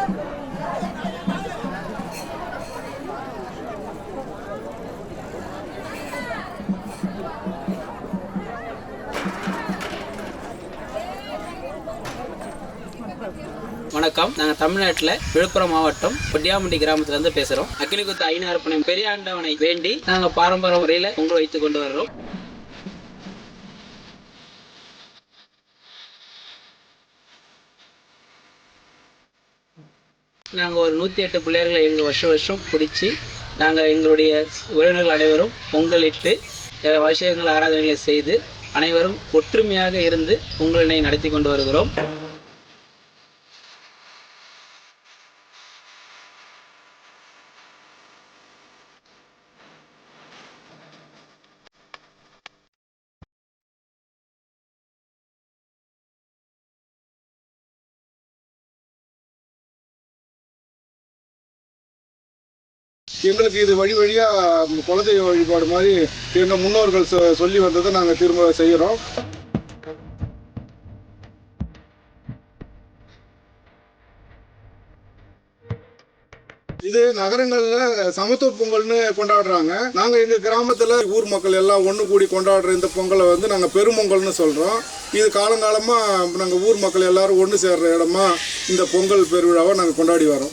Thank you. வணக்கம். நாங்கள் தமிழ்நாட்டில் விழுப்புரம் மாவட்டம் பொட்டியாமண்டி கிராமத்துலேருந்து பேசுகிறோம் அக்கிலிகுத்து ஐநாறுப்பனை பெரியாண்டவனை வேண்டி நாங்கள் பாரம்பரிய முறையில் பொங்கல் வைத்து கொண்டு வர்றோம். நாங்கள் ஒரு நூற்றி எட்டு பிள்ளைகளை எங்கள் வருஷம் வருஷம் பிடிச்சி நாங்கள் எங்களுடைய உறவினர்கள் அனைவரும் பொங்கலிட்டு அஹ், விஷயங்கள் ஆராதனைகளை செய்து அனைவரும் ஒற்றுமையாக இருந்து பொங்கலினை நடத்தி கொண்டு வருகிறோம். எங்களுக்கு இது வழி வழியாக குலதெய்வ வழிபாடு மாதிரி எங்கள் முன்னோர்கள் சொ- சொல்லி வந்ததை நாங்கள் திரும்ப செய்கிறோம் இது நகரங்கள்ல சமத்துவ பொங்கல்னு கொண்டாடுறாங்க. நாங்க எங்க கிராமத்துல ஊர் மக்கள் எல்லாம் ஒண்ணு கூடி கொண்டாடுற இந்த பொங்கலை வந்து நாங்க பெருமொங்கல்னு சொல்றோம். இது காலங்காலமா நாங்க ஊர் மக்கள் எல்லாரும் ஒண்ணு சேர்ற இடமா இந்த பொங்கல் பெருவிழாவை நாங்க கொண்டாடி வரோம்.